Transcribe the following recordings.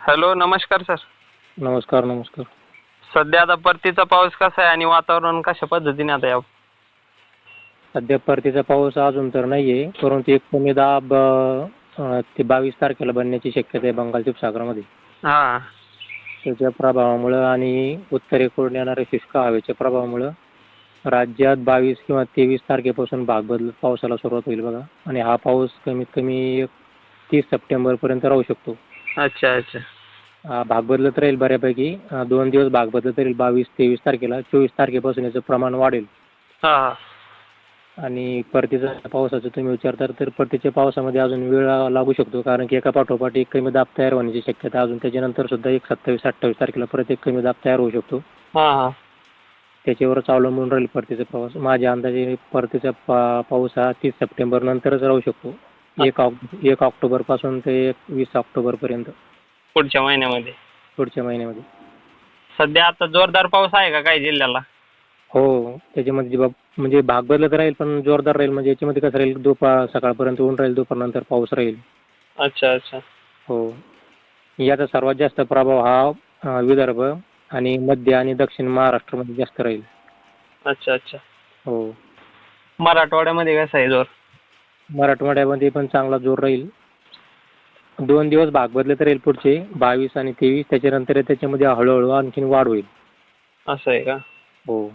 Hello नमस्कार sir. नमस्कार नमस्कार. सध्या आता परतीचा पाऊस कसा आहे आणि वातावरण कशा पद्धतीने आता या सध्या परतीचा पाऊस अजून तर नाही आहे परंतु एक कमी दाब अं, ते बावीस तारखेला बनण्याची शक्यता आहे बंगालच्या उपसागरामध्ये हां. त्याच्या प्रभावामुळं आणि उत्तरेकडून येणाऱ्या शुष्क हवेच्या प्रभावामुळं राज्यात बावीस किंवा तेवीस तारखेपासून भाग बदलत पावसाला सुरुवात होईल बघा. आणि हा पाऊस कमीत कमी एक तीस सप्टेंबरपर्यंत राहू शकतो. अच्छा अच्छा. हा, भाग बदलत राहील बऱ्यापैकी. दोन दिवस भाग बदलत राहील. बावीस तेवीस तारखेला. चोवीस तारखेपासून याचं प्रमाण वाढेल. आणि परतीचा पावसाचं तुम्ही विचारता तर परतीच्या पावसामध्ये अजून वेळ लागू शकतो. कारण की एका पाठोपाठ एक कमी दाब तयार होण्याची शक्यता अजून त्याच्यानंतर सुद्धा एक सत्तावीस अठ्ठावीस तारखेला परत एक कमी दाब तयार होऊ शकतो. त्याच्यावरच अवलंबून राहील परतीचा प्रवास. माझ्या अंदाजे परतीचा पाऊस हा तीस सप्टेंबर नंतरच राहू शकतो. एक ऑक एक ऑक्टोबरपासून ते एक वीस ऑक्टोबरपर्यंत. पुढच्या महिन्यामध्ये? पुढच्या महिन्यामध्ये. सध्या आता जोरदार पाऊस आहे का काही जिल्ह्याला? हो त्याच्यामध्ये जे बा- म्हणजे भाग बदलत राहील पण जोरदार राहील म्हणजे याच्यामध्ये कसं राहील दुपार सकाळपर्यंत ऊन राहील दुपारनंतर पाऊस राहील. अच्छा अच्छा. हो. याचा सर्वात जास्त प्रभाव हा अ, विदर्भ आणि मध्य आणि दक्षिण महाराष्ट्रामध्ये जास्त राहील. अच्छा अच्छा. हो. मराठवाड्यामध्ये कसा आहे जोर? मराठवाड्यामध्ये पण चांगला जोर राहील. दोन दिवस भाग बदलत राहील पुढचे बावीस आणि तेवीस त्याच्यानंतर त्याच्यामध्ये हळूहळू आणखीन वाढ होईल. असं आहे का? हो.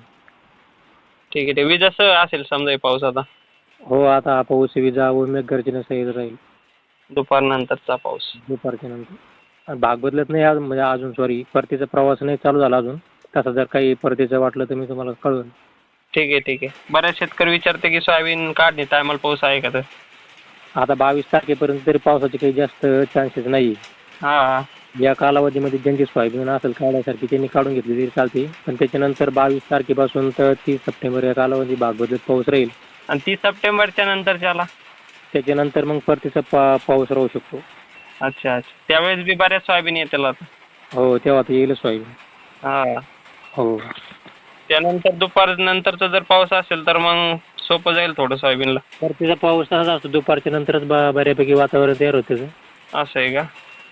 ठीक आहे आहे. जसं असेल समजा हे पाऊस आता? हो आता हा पाऊस विजा व मेघगर्जना सहित राहील. दुपारनंतरचा पाऊस. दुपारच्या नंतर. आणि भाग बदलत नाही आज म्हणजे अजून सॉरी परतीचा प्रवास नाही चालू झाला अजून. तसं जर काही परतीचं वाटलं तर मी तुम्हाला कळवेन. ठीक आहे ठीक आहे. बरेच शेतकरी विचारते की सोयाबीन काढणी टायमाला पाऊस आहे का तर? आता बावीस तारखेपर्यंत तरी पावसाचे काही जास्त चान्सेस नाही. हां. या कालावधीमध्ये ज्यांची सोयाबीन असेल काढायसारखी त्यांनी काढून घेतली तरी चालते. पण त्याच्यानंतर बावीस तारखेपासून तर तीस सप्टेंबर या कालावधी भाग बदलत पाऊस राहील. आणि तीस सप्टेंबरच्या नंतरच्याला? त्याच्यानंतर मग परतीचा पा पाऊस राहू शकतो. अच्छा अच्छा. त्यावेळेस बी बऱ्याच सोयाबीन येतील आता. हो तेव्हा तर येईलच सोयाबीन. हां. हो. त्यानंतर दुपार नंतरचा जर पाऊस असेल तर मग सोपं जाईल थोडं सोयाबीनला. परतीचा पाऊस तसाच असतो. दुपारच्या नंतरच बा बऱ्यापैकी वातावरण तयार होतं त्याचं. असं आहे का?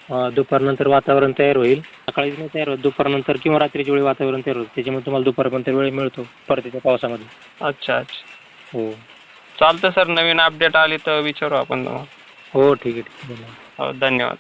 अं, दुपारनंतर वातावरण तयार होईल. सकाळीच नाही तयार होत दुपारनंतर किंवा रात्रीच्या वेळी वातावरण तयार होतं. त्याच्यामुळे तुम्हाला दुपारपर्यंत वेळ मिळतो परतीच्या पावसामध्ये. अच्छा अच्छा. हो. चालतं सर नवीन अपडेट आली तर विचारू आपण तुम्हाला. हो ठीक आहे ठीक आहे. धन्यवाद. हो धन्यवाद.